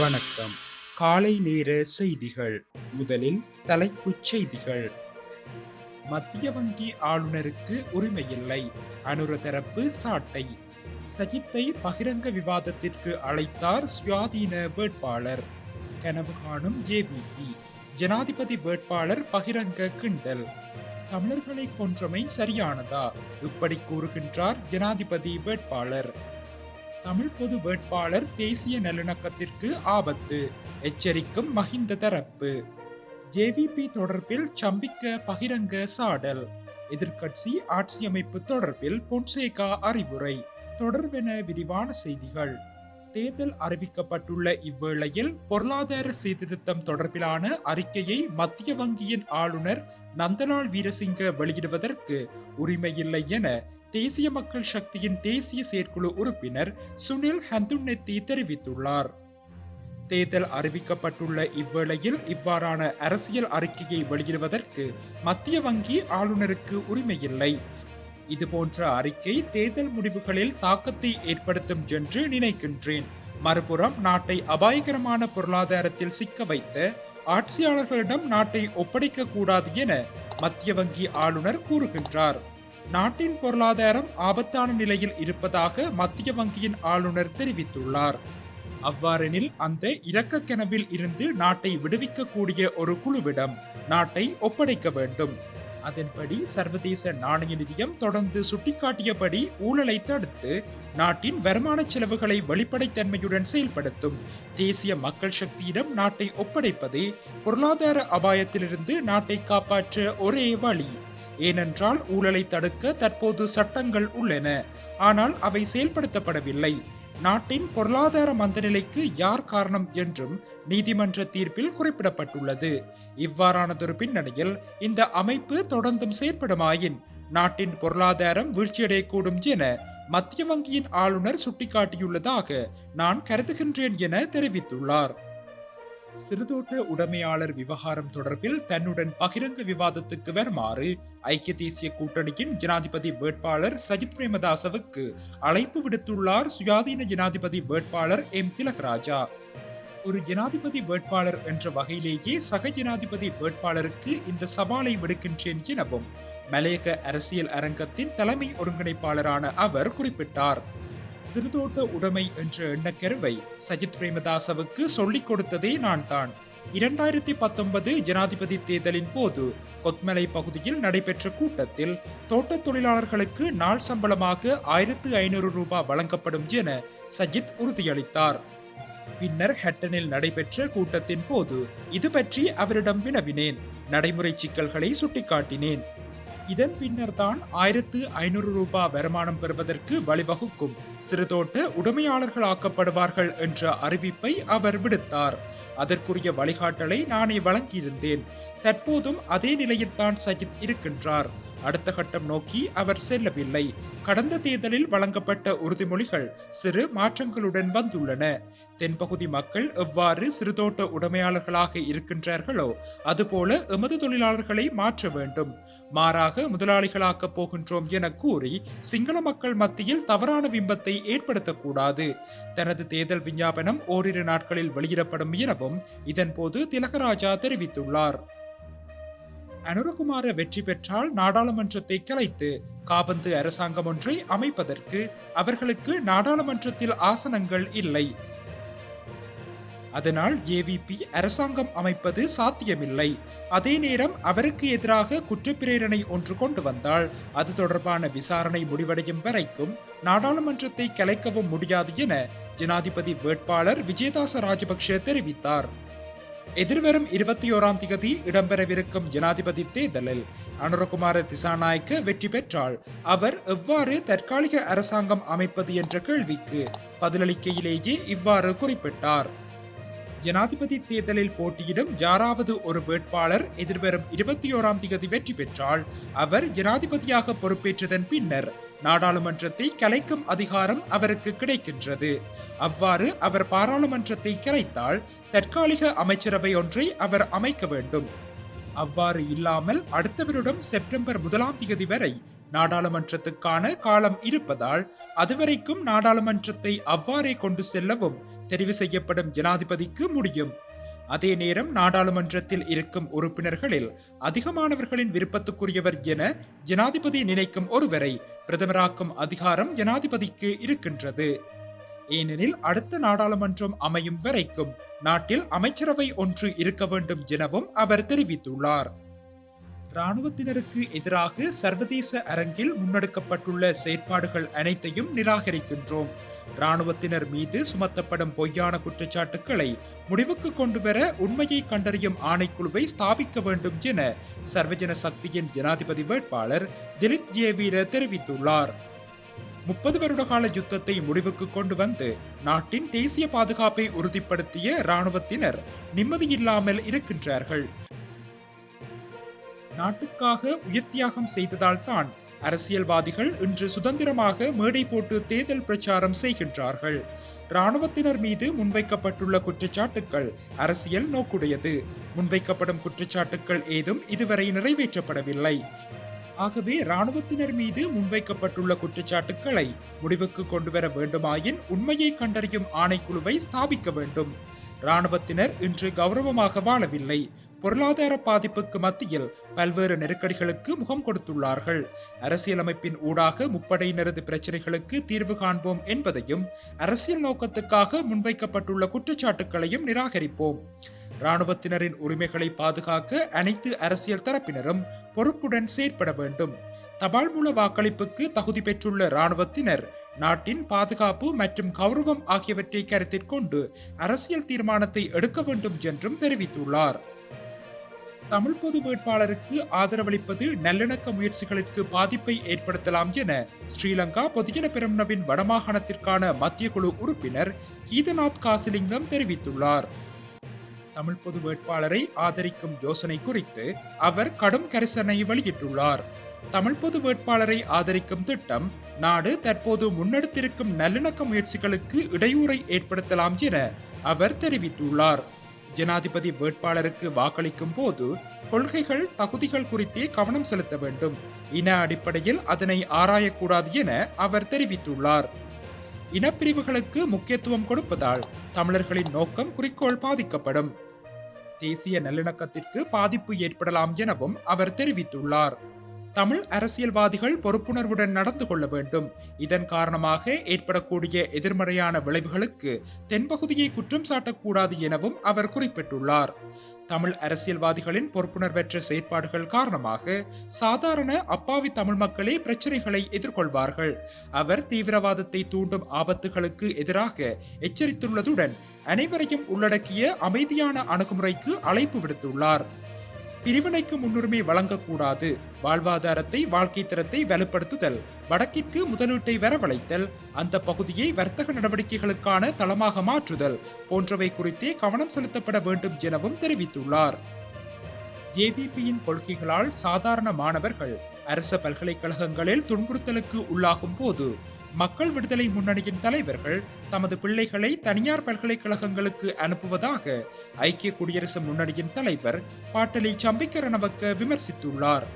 வணக்கம். காலை நேர செய்திகள். முதலில் தலைப்புச் செய்திகள். மத்திய வங்கி ஆளுநருக்கு உரிமையில்லை. அனுர தரப்பு சாட்டை. சஜித்தை பகிரங்க விவாதத்திற்கு அழைத்தார் சுயாதீன வேட்பாளர். கனவு காணும் ஜேபிபி ஜனாதிபதி வேட்பாளர் பகிரங்க கிண்டல். தமிழர்களை கொன்றமை சரியானதா? இப்படி கூறுகின்றார் ஜனாதிபதி வேட்பாளர். தமிழ் பொது வேட்பாளர் தேசிய நல்லிணக்கத்திற்கு ஆபத்து. எச்சரிக்கும் மஹிந்த தரப்பு. ஜேவிபி தொடர்பில் சம்பிக்க பகிரங்க சாடல். எதிர்க்கட்சி ஆட்சியமைப்பு தொடர்பில் பொன்சேகா அறிவுரை. தொடர்பென விரிவான செய்திகள். தேர்தல் அறிவிக்கப்பட்டுள்ள இவ்வேளையில் பொருளாதார சீர்திருத்தம் தொடர்பிலான அறிக்கையை மத்திய வங்கியின் ஆளுநர் நந்தலால் வீரசிங்க வெளியிடுவதற்கு உரிமையில்லை என தேசிய மக்கள் சக்தியின் தேசிய செயற்குழு உறுப்பினர் சுனில் ஹந்துன்னெத்தி தெரிவித்துள்ளார். தேர்தல் அறிவிக்கப்பட்டுள்ள இவ்வேளையில் இவ்வாறான அரசியல் அறிக்கையை வெளியிடுவதற்கு மத்திய வங்கி ஆளுநருக்கு உரிமையில்லை. இதுபோன்ற அறிக்கை தேர்தல் முடிவுகளில் தாக்கத்தை ஏற்படுத்தும் என்று நினைக்கின்றேன். மறுபுறம் நாட்டை அபாயகரமான பொருளாதாரத்தில் சிக்க வைத்த ஆட்சியாளர்களிடம் நாட்டை ஒப்படைக்க கூடாது என மத்திய வங்கி ஆளுநர் கூறுகின்றார். நாட்டின் பொருளாதாரம் ஆபத்தான நிலையில் இருப்பதாக மத்திய வங்கியின் ஆளுநர் தெரிவித்துள்ளார். அவ்வாறெனில் அந்த இரக்க கனவில் இருந்து நாட்டை விடுவிக்கக்கூடிய ஒரு குழுவிடம் நாட்டை ஒப்படைக்க வேண்டும். அதன்படி சர்வதேச நாணய நிதியம் தொடர்ந்து சுட்டிக்காட்டியபடி ஊழலை தடுத்து நாட்டின் வருமான செலவுகளை வெளிப்படைத்தன்மையுடன் செயல்படுத்தும் தேசிய மக்கள் சக்தியிடம் நாட்டை ஒப்படைப்பதே பொருளாதார அபாயத்திலிருந்து நாட்டை காப்பாற்ற ஒரே வழி. ஏனென்றால் ஊழலை தடுக்க தற்போது சட்டங்கள் உள்ளன. ஆனால் அவை செயல்படுத்தப்படவில்லை. நாட்டின் பொருளாதார மந்தநிலைக்கு யார் காரணம் என்றும் நீதிமன்ற தீர்ப்பில் குறிப்பிடப்பட்டுள்ளது. இவ்வாறானதொரு பின்னணியில் இந்த அமைப்பு தொடர்ந்தும் செயற்படுமாயின் நாட்டின் பொருளாதாரம் வீழ்ச்சியடையக்கூடும் என மத்திய வங்கியின் ஆளுநர் சுட்டிக்காட்டியுள்ளதாக நான் கருதுகின்றேன் என தெரிவித்துள்ளார். சிறுதோட்ட உடைமையாளர் விவகாரம் தொடர்பில் தன்னுடன் பகிரங்க விவாதத்துக்கு வருமாறு ஐக்கிய தேசிய கூட்டணியின் ஜனாதிபதி வேட்பாளர் சஜித் பிரேமதாசவுக்கு அழைப்பு விடுத்துள்ளார் சுயாதீன ஜனாதிபதி வேட்பாளர் எம். திலகராஜா. ஒரு ஜனாதிபதி வேட்பாளர் என்ற வகையிலேயே சக ஜனாதிபதி வேட்பாளருக்கு இந்த சவாலை விடுக்கின்றேன் எனவும் மலையக அரசியல் அரங்கத்தின் தலைமை ஒருங்கிணைப்பாளரான அவர் குறிப்பிட்டார். சிறுதோட்ட உடைமை என்ற எண்ணக்கருவை சஜித் பிரேமதாசவுக்கு சொல்லிக் கொடுத்ததே நான் தான் இரண்டாயிரத்தி பத்தொன்பது ஜனாதிபதி தேர்தலின் போது கொத்மலை பகுதியில் நடைபெற்ற கூட்டத்தில் தோட்ட தொழிலாளர்களுக்கு நாள் சம்பளமாக ஆயிரத்து ஐநூறு ரூபாய் வழங்கப்படும் என சஜித் உறுதியளித்தார். பின்னர் ஹட்டனில் நடைபெற்ற கூட்டத்தின் போது இது பற்றி அவரிடம் வினவினேன். நடைமுறை சிக்கல்களை சுட்டிக்காட்டினேன். இதன் பின்னர் தான் ஆயிரத்து ஐநூறு ரூபாய் வருமானம் பெறுவதற்கு வழிவகுக்கும். சிறுதோட்ட உடைமையாளர்களாக்கப்படுவார்கள் என்ற அறிவிப்பை அவர் விடுத்தார். அதற்குரிய வழிகாட்டலை நானே வழங்கியிருந்தேன். தற்போதும் அதே நிலையில்தான் சஜித் இருக்கின்றார். அடுத்த கட்டம் நோக்கி அவர் செல்லவில்லை. கடந்த தேர்தலில் வழங்கப்பட்ட உறுதிமொழிகள் சிறு மாற்றங்களுடன் வந்துள்ளன. தென்பகுதி மக்கள் எவ்வாறு சிறுதோட்ட உடைமையாளர்களாக இருக்கின்றார்களோ அதுபோல எமது தொழிலாளர்களை மாற்ற வேண்டும். மாறாக முதலாளிகளாக்கப் போகின்றோம் என கூறி சிங்கள மக்கள் மத்தியில் தவறான பிம்பத்தை ஏற்படுத்தக்கூடாது. தனது தேர்தல் விஞ்ஞாபனம் ஓரிரு நாட்களில் வெளியிடப்படும் எனவும் இதன்போது திலகராஜா தெரிவித்துள்ளார். அனுரகுமார வெற்றி பெற்றால் நாடாளுமன்றத்தை கலைத்து காபந்து அரசாங்கம் ஒன்றை அமைப்பதற்கு அவர்களுக்கு நாடாளுமன்றத்தில் ஆசனங்கள் இல்லை. அதனால் ஏவிபி அரசாங்கம் அமைப்பது சாத்தியமில்லை. அதே நேரம் அவருக்கு எதிராக குற்றப்பிரேரணை ஒன்று கொண்டு வந்தால் அது தொடர்பான விசாரணை முடிவடையும் வரைக்கும் நாடாளுமன்றத்தை கலைக்கவும் முடியாது என ஜனாதிபதி வேட்பாளர் விஜயதாச ராஜபக்ஷ தெரிவித்தார். எதிர்வரும் இருபத்தி ஓராம் திகதி இடம்பெறவிருக்கும் ஜனாதிபதி தேர்தலில் அனுரகுமார திசாநாயக்க வெற்றி பெற்றால் அவர் எவ்வாறு தற்காலிக அரசாங்கம் அமைப்பது என்ற கேள்விக்கு பதிலளிக்கையிலேயே இவ்வாறு குறிப்பிட்டார். ஜனாதிபதி தேர்தலில் போட்டியிடும் யாராவது ஒரு வேட்பாளர் எதிர்வரும் இருபத்தி ஓராம் திகதி வெற்றி பெற்றால் அவர் ஜனாதிபதியாக பொறுப்பேற்றதன் பின்னர் நாடாளுமன்றத்தை கலைக்கும் அதிகாரம் அவருக்கு கிடைக்கின்றது. அவ்வாறு அவர் பாராளுமன்றத்தை கலைத்தால் தற்காலிக அமைச்சரவை ஒன்றை அவர் அமைக்க வேண்டும். அவ்வாறு இல்லாமல் அடுத்த வருடம் செப்டம்பர் முதலாம் தேதி வரை நாடாளுமன்றத்துக்கான காலம் இருப்பதால் அதுவரைக்கும் நாடாளுமன்றத்தை அவ்வாறே கொண்டு செல்லவும் தெரிவு செய்யப்படும் ஜனாதிபதிக்கு முடியும். அதே நேரம் நாடாளுமன்றத்தில் இருக்கும் உறுப்பினர்களில் அதிகமானவர்களின் விருப்பத்துக்குரியவர் என ஜனாதிபதி நினைக்கும் ஒருவரை பிரதமராக்கும் அதிகாரம் ஜனாதிபதிக்கு இருக்கின்றது. ஏனெனில் அடுத்த நாடாளுமன்றம் அமையும் வரைக்கும் நாட்டில் அமைச்சரவை ஒன்று இருக்க வேண்டும் எனவும் அவர் தெரிவித்துள்ளார். இராணுவத்தினருக்கு எதிராக சர்வதேச அரங்கில் முன்னெடுக்கப்பட்டுள்ள செயற்பாடுகள் அனைத்தையும் நிராகரிக்கின்றோம். இராணுவத்தினர் மீது சுமத்தப்படும் பொய்யான குற்றச்சாட்டுக்களை முடிவுக்கு கொண்டுவர உண்மையை கண்டறியும் ஆணைக்குழுவை ஸ்தாபிக்க வேண்டும் என சர்வஜன சக்தியின் ஜனாதிபதி வேட்பாளர் திலித் ஜேவீர தெரிவித்துள்ளார். முப்பது வருட கால யுத்தத்தை முடிவுக்கு கொண்டு வந்து நாட்டின் தேசிய பாதுகாப்பை உறுதிப்படுத்திய இராணுவத்தினர் நிம்மதியில்லாமல் இருக்கின்றார்கள். நாட்டுக்காக உயிர்த்தியாகம் செய்ததால் தான் அரசியல்வாதிகள் இன்று சுதந்திரமாக மேடை போட்டு தேர்தல் பிரச்சாரம் செய்கின்றார்கள். ராணுவத்தினர் மீது முன்வைக்கப்பட்டுள்ள குற்றச்சாட்டுக்கள் அரசியல் நோக்குடையது. முன்வைக்கப்படும் குற்றச்சாட்டுக்கள் ஏதும் இதுவரை நிறைவேற்றப்படவில்லை. ஆகவே இராணுவத்தினர் மீது முன்வைக்கப்பட்டுள்ள குற்றச்சாட்டுக்களை முடிவுக்கு கொண்டுவர வேண்டுமாயின் உண்மையை கண்டறியும் ஆணைக்குழுவை ஸ்தாபிக்க வேண்டும். இராணுவத்தினர் இன்று கௌரவமாக வாழவில்லை. பொருளாதார பாதிப்புக்கு மத்தியில் பல்வேறு நெருக்கடிகளுக்கு முகம் கொடுத்துள்ளார்கள். அரசியலமைப்பின் ஊடாக முப்படையினரது பிரச்சனைகளுக்கு தீர்வு காண்போம் என்பதையும் அரசியல் நோக்கத்துக்காக முன்வைக்கப்பட்டுள்ள குற்றச்சாட்டுகளையும் நிராகரிப்போம். இராணுவத்தினரின் உரிமைகளை பாதுகாக்க அனைத்து அரசியல் தரப்பினரும் பொறுப்புடன் செயற்பட வேண்டும். தபால் மூல வாக்களிப்புக்கு தகுதி பெற்றுள்ள இராணுவத்தினர் நாட்டின் பாதுகாப்பு மற்றும் கௌரவம் ஆகியவற்றை கருத்தில் கொண்டு அரசியல் தீர்மானத்தை எடுக்க வேண்டும் என்றும் தெரிவித்துள்ளார். தமிழ் பொது வேட்பாளருக்கு ஆதரவளிப்பது நல்லிணக்க முயற்சிகளுக்கு பாதிப்பை ஏற்படுத்தலாம் என ஸ்ரீலங்கா பொதுஜன பெரும்னவின் வடமாகாணத்திற்கான மத்திய குழு உறுப்பினர் கீதநாத் காசிலிங்கம் தெரிவித்துள்ளார். தமிழ் பொது வேட்பாளரை ஆதரிக்கும் யோசனை குறித்து அவர் கடும் கரிசனை வெளியிட்டுள்ளார். தமிழ் பொது வேட்பாளரை ஆதரிக்கும் திட்டம் நாடு தற்போது முன்னெடுத்திருக்கும் நல்லிணக்க முயற்சிகளுக்கு இடையூறை ஏற்படுத்தலாம் என அவர் தெரிவித்துள்ளார். ஜனாதிபதி வேட்பாளருக்கு வாக்களிக்கும் போது கொள்கைகள் தகுதிகள் குறித்தே கவனம் செலுத்த வேண்டும். இன அடிப்படையில் அதனை ஆராயக்கூடாது என அவர் தெரிவித்துள்ளார். இனப்பிரிவுகளுக்கு முக்கியத்துவம் கொடுப்பதால் தமிழர்களின் நோக்கம் குறிக்கோள் பாதிக்கப்படும். தேசிய நல்லிணக்கத்திற்கு பாதிப்பு ஏற்படலாம் எனவும் அவர் தெரிவித்துள்ளார். தமிழ் அரசியல்வாதிகள் பொறுப்புணர்வுடன் நடந்து கொள்ள வேண்டும். இதன் காரணமாக ஏற்படக்கூடிய எதிர்மறையான விளைவுகளுக்கு தென்பகுதியை குற்றம் சாட்டக்கூடாது எனவும் அவர் குறிப்பிட்டுள்ளார். தமிழ் அரசியல்வாதிகளின் பொறுப்புணர்வற்ற செயற்பாடுகள் காரணமாக சாதாரண அப்பாவி தமிழ் மக்களே பிரச்சனைகளை எதிர்கொள்வார்கள். அவர் தீவிரவாதத்தை தூண்டும் ஆபத்துகளுக்கு எதிராக எச்சரித்துள்ளதுடன் அனைவரையும் உள்ளடக்கிய அமைதியான அணுகுமுறைக்கு அழைப்பு விடுத்துள்ளார். பிரிவினைக்கு முன்னுரிமை வழங்கக்கூடாது. வாழ்வாதாரத்தை வாழ்க்கை தரத்தை வலுப்படுத்துதல் வடக்கிற்கு முதலீட்டை வரவழைத்தல் அந்த பகுதியை வர்த்தக நடவடிக்கைகளுக்கான தளமாக மாற்றுதல் போன்றவை குறித்தே கவனம் செலுத்தப்பட வேண்டும் எனவும் தெரிவித்துள்ளார். ஜேவிபியின் கொள்கைகளால் சாதாரண மாணவர்கள் அரச பல்கலைக்கழகங்களில் துன்புறுத்தலுக்கு உள்ளாகும் போது மக்கள் விடுதலை முன்னணியின் தலைவர்கள் தமது பிள்ளைகளை தனியார் பல்கலைக்கழகங்களுக்கு அனுப்புவதாக ஐக்கிய குடியரசு முன்னணியின் தலைவர் பாட்டலி சம்பிக்கரணவக்க விமர்சித்துள்ளார்.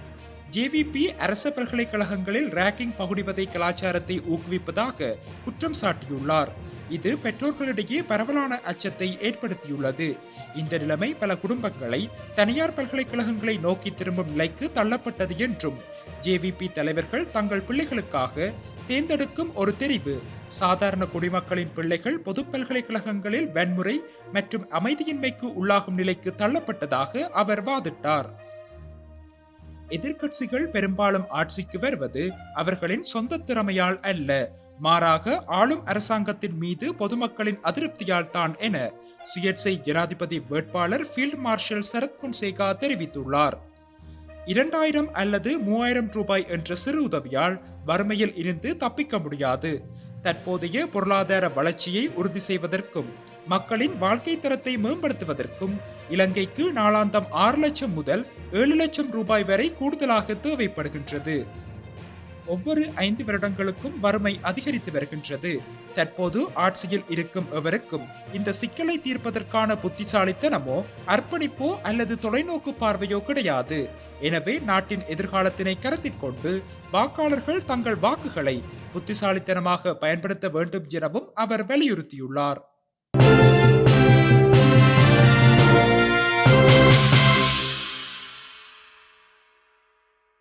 ஜேவிபி அரச பல்கலைக்கழகங்களில் ரேக்கிங் பகுடிவதை கலாச்சாரத்தை ஊக்குவிப்பதாக குற்றம் சாட்டியுள்ளார். இது பெற்றோர்களிடையே பரவலான அச்சத்தை ஏற்படுத்தியுள்ளது. இந்த நிலைமை பல குடும்பங்களை தனியார் பல்கலைக்கழகங்களை நோக்கி திரும்பும் நிலைக்கு தள்ளப்பட்டது என்றும் ஜேவிபி தலைவர்கள் தங்கள் பிள்ளைகளுக்காக தேர்ந்தெடுக்கும் ஒரு தெரிவு. சாதாரண குடிமக்களின் பிள்ளைகள் பொது பல்கலைக்கழகங்களில் வன்முறை மற்றும் அமைதியின்மைக்கு உள்ளாகும் நிலைக்கு தள்ளப்பட்டதாக அவர் வாதிட்டார். எதிர்க்கட்சிகள் பெரும்பாலும் ஆட்சிக்கு வருவது அவர்களின் சொந்த திறமையால் அல்ல. மாறாக ஆளும் அரசாங்கத்தின் மீது பொதுமக்களின் அதிருப்தியால் தான் என சுயேட்சை ஜனாதிபதி வேட்பாளர் ஃபீல்ட் மார்ஷல் சரத் குன்சேகா தெரிவித்துள்ளார். இரண்டாயிரம் அல்லது மூவாயிரம் ரூபாய் என்ற சிறு உதவியால் வறுமையில் இருந்து தப்பிக்க முடியாது. தற்போதைய பொருளாதார வளர்ச்சியை உறுதி செய்வதற்கும் மக்களின் வாழ்க்கை தரத்தை மேம்படுத்துவதற்கும் இலங்கைக்கு நாளாந்தம் ஆறு லட்சம் முதல் ஏழு லட்சம் ரூபாய் வரை கூடுதலாக தேவைப்படுகின்றது. ஒவ்வொரு ஐந்து வருடங்களுக்கும் வறுமை அதிகரித்து வருகின்றது. தற்போது ஆட்சியில் இருக்கும் எவருக்கும் இந்த சிக்கலை தீர்ப்பதற்கான புத்திசாலித்தனமோ அர்ப்பணிப்போ அல்லது தொலைநோக்கு பார்வையோ கிடையாது. எனவே நாட்டின் எதிர்காலத்தினை கருத்தில் கொண்டு வாக்காளர்கள் தங்கள் வாக்குகளை புத்திசாலித்தனமாக பயன்படுத்த வேண்டும் எனவும் அவர் வலியுறுத்தியுள்ளார்.